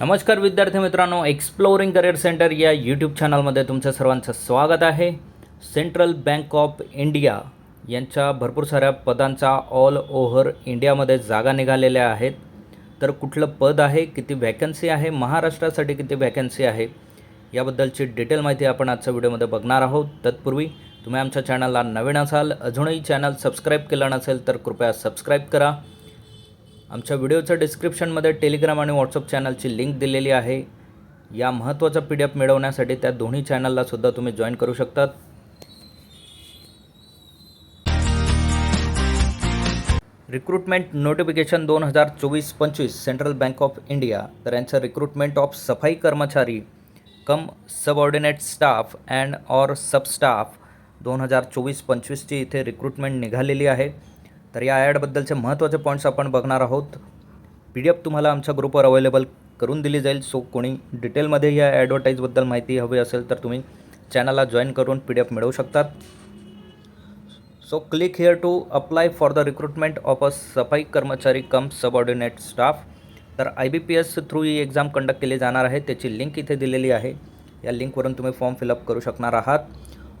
नमस्कार विद्यार्थी मित्रांनो एक्सप्लोरिंग करिअर सेंटर या यूट्यूब चॅनलमध्ये तुमचं सर्वांचं स्वागत आहे. सेंट्रल बँक ऑफ इंडिया यांच्या भरपूर साऱ्या पदांचा ऑल ओव्हर इंडियामध्ये जागा निघालेल्या आहेत. तर कुठलं पद आहे किती वॅकन्सी आहे महाराष्ट्रासाठी किती वॅकन्सी आहे याबद्दलची डिटेल माहिती आपण आजच्या व्हिडिओमध्ये बघणार आहोत. तत्पूर्वी तुम्ही आमच्या चॅनलला नवीन असाल अजूनही चॅनल सबस्क्राईब केलं नसेल तर कृपया सबस्क्राईब करा. आमच्या व्हिडिओच्या डिस्क्रिप्शनमध्ये टेलिग्राम आणि व्हॉट्सअप चॅनलची लिंक दिलेली आहे. या महत्त्वाचा पी डी एफ मिळवण्यासाठी त्या दोन्ही चॅनललासुद्धा तुम्ही जॉईन करू शकतात. रिक्रुटमेंट नोटिफिकेशन दोन हजार चोवीस पंचवीस सेंट्रल बँक ऑफ इंडिया. तर यांचं recruitment of safai karmachari cum subordinate staff and or sub staff दोन हजार चोवीस पंचवीसची इथे रिक्रुटमेंट निघालेली आहे. तर या ॲडबद्दलचे महत्त्वाचे पॉईंट्स आपण बघणार आहोत. पी डी एफ तुम्हाला आमच्या ग्रुपवर अवेलेबल करून दिली जाईल. सो कोणी डिटेलमध्ये या ॲडव्हर्टाईजबद्दल माहिती हवी असेल तर तुम्ही चॅनलला जॉईन करून पी डी एफ मिळवू शकतात. So click here to apply for the recruitment of a safai karmachari cum subordinate staff तर I B P S through he exam conduct केली जाणार आहे. त्याची लिंक इथे दिलेली आहे. या लिंकवरून तुम्ही फॉर्म फिलअप करू शकणार आहात.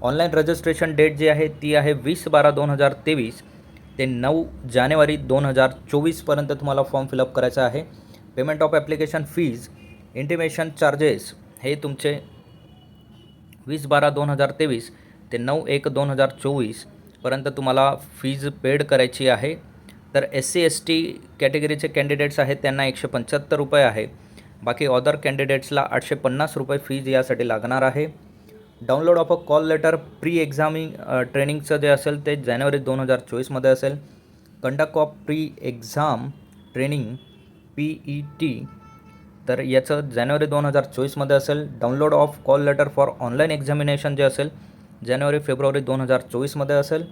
ऑनलाईन रजिस्ट्रेशन डेट जी आहे ती आहे वीस बारा दोन हजार तेवीस. ते नऊ जानेवारी दोन हजार चोवीसपर्यंत तुम्हाला फॉर्म फिलअप करायचा आहे. Payment of application fees intimation charges हे तुमचे वीस बारा दोन हजार तेवीस ते नऊ एक दोन हजार चोवीसपर्यंत तुम्हाला फीज पेड करायची आहे. तर एस सी एस टी कॅटेगरीचे कॅन्डिडेट्स आहेत त्यांना एकशे पंच्याहत्तर रुपये आहे. बाकी ऑदर कॅन्डिडेट्सला आठशे पन्नास रुपये फीज यासाठी लागणार आहे. Download of a call letter pre examining ट्रेनिंगचं जे असेल ते जानेवारी दोन हजार चोवीसमध्ये असेल. Conduct of pre exam training P E T तर याचं जानेवारी दोन हजार चोवीसमध्ये असेल. Download of call letter for online examination जे असेल जानेवारी फेब्रुवारी दोन हजार चोवीसमध्ये असेल.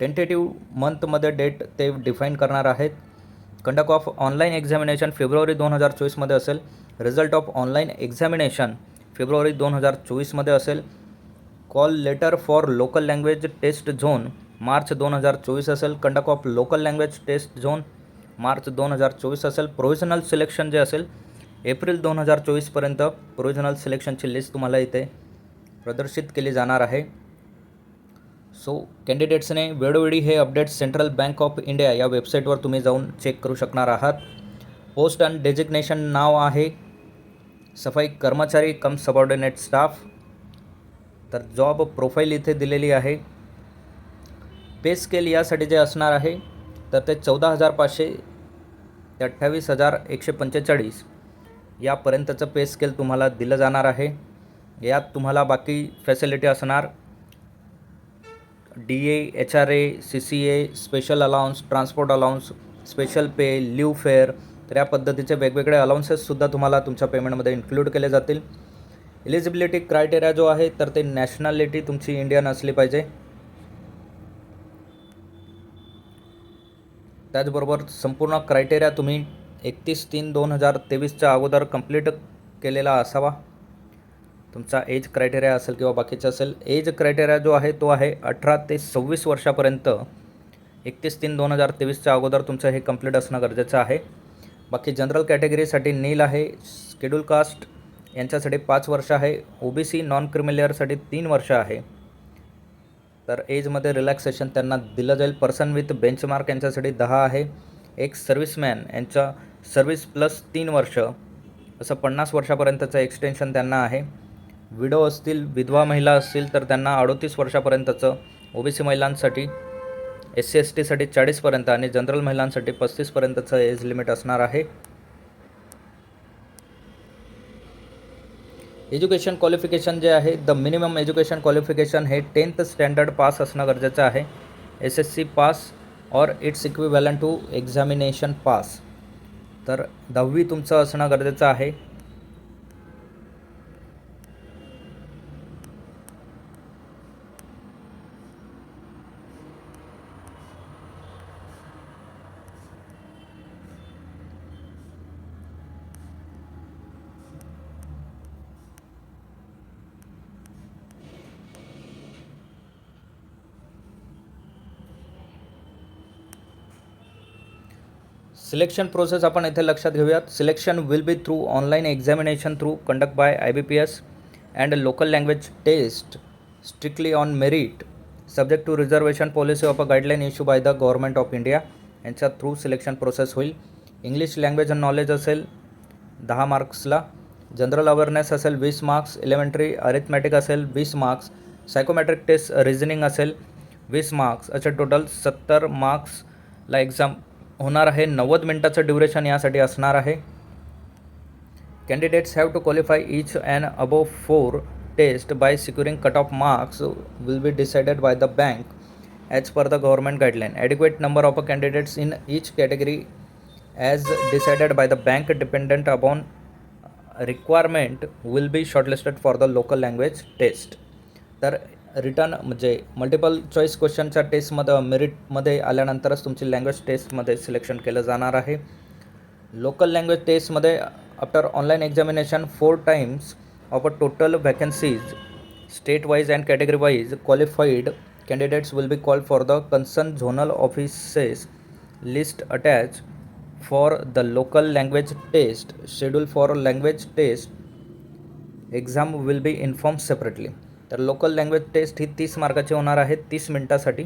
टेंटेटिव्ह मंथमध्ये डेट ते डिफाईन करणार आहेत. कंडक्ट ऑफ ऑनलाईन एक्झामिनेशन फेब्रुवारी दोन हजार चोवीसमध्ये असेल. रिझल्ट ऑफ ऑनलाईन एक्झामिनेशन फेब्रुवारी दोन हजार चोवीसमध्ये असेल. Call letter for local language test zone March दोन हजार चोवीस असेल. Conduct of local language test zone March दोन हजार चोवीस असेल. प्रोव्हिजनल सिलेक्शन जे असेल एप्रिल दोन हजार चोवीसपर्यंत प्रोव्हिजनल सिलेक्शनची लिस्ट तुम्हाला इथे प्रदर्शित केली जाणार आहे. सो कॅन्डिडेट्सने वेळोवेळी हे updates central bank of India या वेबसाईटवर तुम्ही जाऊन चेक करू शकणार आहात. पोस्ट अँड डेजिग्नेशन नाव आहे. Safai karmachari cum subordinate staff तर जॉब प्रोफाईल इथे दिलेली आहे. पे स्केल यासाठी जे असणार आहे तर ते चौदा हजार पाचशे ते अठ्ठावीस हजार एकशे पंचेचाळीस यापर्यंतचं पे स्केल तुम्हाला दिलं जाणार आहे. यात तुम्हाला बाकी फॅसिलिटी असणार D A H R A C C A special allowance transport allowance special pay leave fare तर या पद्धतीचे वेगवेगळे अलाउन्सेससुद्धा तुम्हाला तुमच्या पेमेंटमध्ये इन्क्लूड केले जातील. एलिजिबिलिटी क्रायटेरिया जो आहे तर ते नॅशनॅलिटी तुमची इंडियन असली पाहिजे. त्याचबरोबर संपूर्ण क्रायटेरिया तुम्ही एकतीस तीन दोन हजार तेवीसच्या अगोदर कंप्लीट केलेला असावा. तुमचा एज क्रायटेरिया असेल किंवा बाकीचा असेल एज क्रायटेरिया जो आहे तो आहे अठरा ते सव्वीस वर्षापर्यंत एकतीस तीन दोन हजार तेवीसच्या अगोदर तुमचं हे कंप्लीट असणं गरजेचं आहे. बाकी जनरल कॅटेगरीसाठी नील आहे शेड्यूल कास्ट यांच्यासाठी पाच वर्ष आहे ओ बी सी नॉन क्रिमिलियरसाठी तीन वर्ष आहे. तर एजमध्ये रिलॅक्सेशन त्यांना दिलं जाईल. पर्सन विथ बेंचमार्क यांच्यासाठी दहा आहे. एक सर्व्हिसमॅन यांचा सर्व्हिस प्लस तीन वर्ष असं पन्नास वर्षापर्यंतचं एक्सटेन्शन त्यांना आहे. विडो असतील विधवा महिला असतील तर त्यांना अडोतीस वर्षापर्यंतचं ओ बी सी महिलांसाठी एस सी एस टीसाठी चाळीसपर्यंत आणि जनरल महिलांसाठी पस्तीसपर्यंतचं एज लिमिट असणार आहे. एज्युकेशन क्वालिफिकेशन जे आहे द मिनिमम एज्युकेशन क्वालिफिकेशन हे टेन्थ स्टँडर्ड पास असणं गरजेचं आहे. S S C pass or its equivalent to examination pass. तर दहावी तुमचं असणं गरजेचं आहे. सिलेक्शन प्रोसेस आपण इथे लक्षात घेऊयात. Selection will be through online examination through conduct by I B P S and local language test strictly on merit subject to reservation policy of a guideline issue by the government of India यांच्या through selection process होईल. English language knowledge असेल दहा मार्क्सला. General awareness असेल वीस marks. Elementary arithmetic असेल वीस marks. सायकोमॅट्रिक taste reasoning असेल वीस मार्क्स. असे टोटल सत्तर मार्क्सला एक्झाम होणार आहे. नव्वद मिनटाचं ड्युरेशन यासाठी असणार आहे. Candidates have to qualify each and above four test by securing cut off marks will be decided by the bank as per the government guideline adequate number of candidates in each category as decided by the bank dependent upon requirement will be shortlisted for the local language test तर written म्हणजे multiple choice क्वेश्चनच्या टेस्टमध्ये मेरिटमध्ये आल्यानंतरच तुमची language टेस्टमध्ये selection केलं जाणार आहे. लोकल लँग्वेज टेस्टमध्ये after online examination four times of a total vacancies state wise and category wise qualified candidates will be call for the concern zonal offices list attach for the local language test schedule for language test exam will be inform separately तर local language test ही तीस मार्काची होणार आहे तीस मिनटासाठी.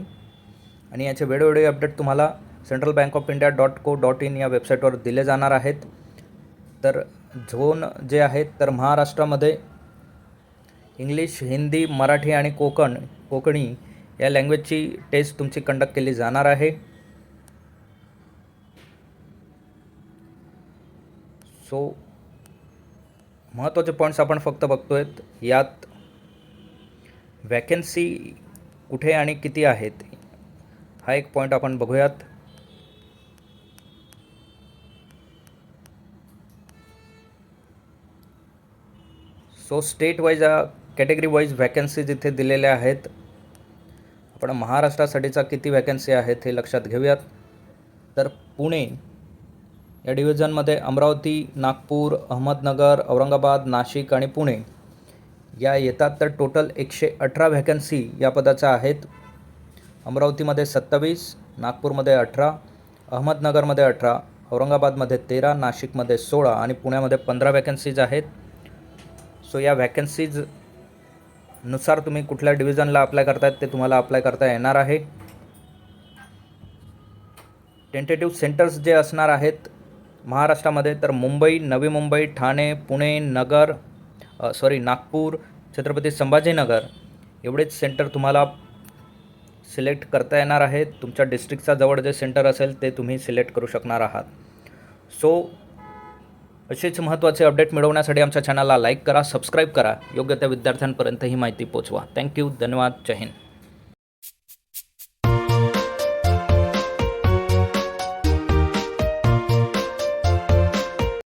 आणि याचे वेळोवेळी अपडेट तुम्हाला central bank of India dot co dot in या वेबसाईटवर दिले जाणार आहेत. तर झोन जे आहेत तर महाराष्ट्रामध्ये इंग्लिश हिंदी मराठी आणि कोकण कोकणी या लँग्वेजची टेस्ट तुमची कंडक्ट केली जाणार आहे. सो महत्त्वाचे पॉईंट्स आपण फक्त बघतोयत. यात वॅकन्सी कुठे आणि किती आहेत? हा एक पॉईंट आपण बघूयात. So state wise category wise vacancies इथे दिलेल्या आहेत आपण महाराष्ट्रासाठीचा किती व्हॅकन्सी आहेत हे लक्षात घेऊयात. तर पुणे या डिव्हिजनमध्ये अमरावती नागपूर अहमदनगर औरंगाबाद नाशिक आणि पुणे या येतात तर टोटल एकशे अठरा व्हॅकन्सी या पदाच्या आहेत. अमरावतीमध्ये सत्तावीस नागपूरमध्ये अठरा अहमदनगरमध्ये अठरा औरंगाबादमध्ये तेरा नाशिकमध्ये सोळा आणि पुण्यामध्ये पंधरा व्हॅकन्सीज आहेत. सो या व्हॅकन्सीजनुसार तुम्ही कुठल्या डिव्हिजनला अप्लाय करतायत ते तुम्हाला अप्लाय करता येणार आहे. टेंटेटिव्ह सेंटर्स जे असणार आहेत महाराष्ट्रामध्ये तर मुंबई नवी मुंबई ठाणे पुणे नगर सॉरी नागपूर छत्रपती संभाजीनगर एवढेच सेंटर तुम्हाला सिलेक्ट करता येणार आहेत. तुमच्या डिस्ट्रिक्टचा जवळ जे सेंटर असेल ते तुम्ही सिलेक्ट करू शकणार आहात. सो असेच महत्त्वाचे अपडेट मिळवण्यासाठी आमच्या चॅनलला लाईक करा सबस्क्राईब करा. योग्य त्या विद्यार्थ्यांपर्यंत ही माहिती पोचवा. थँक्यू धन्यवाद जय हिंद.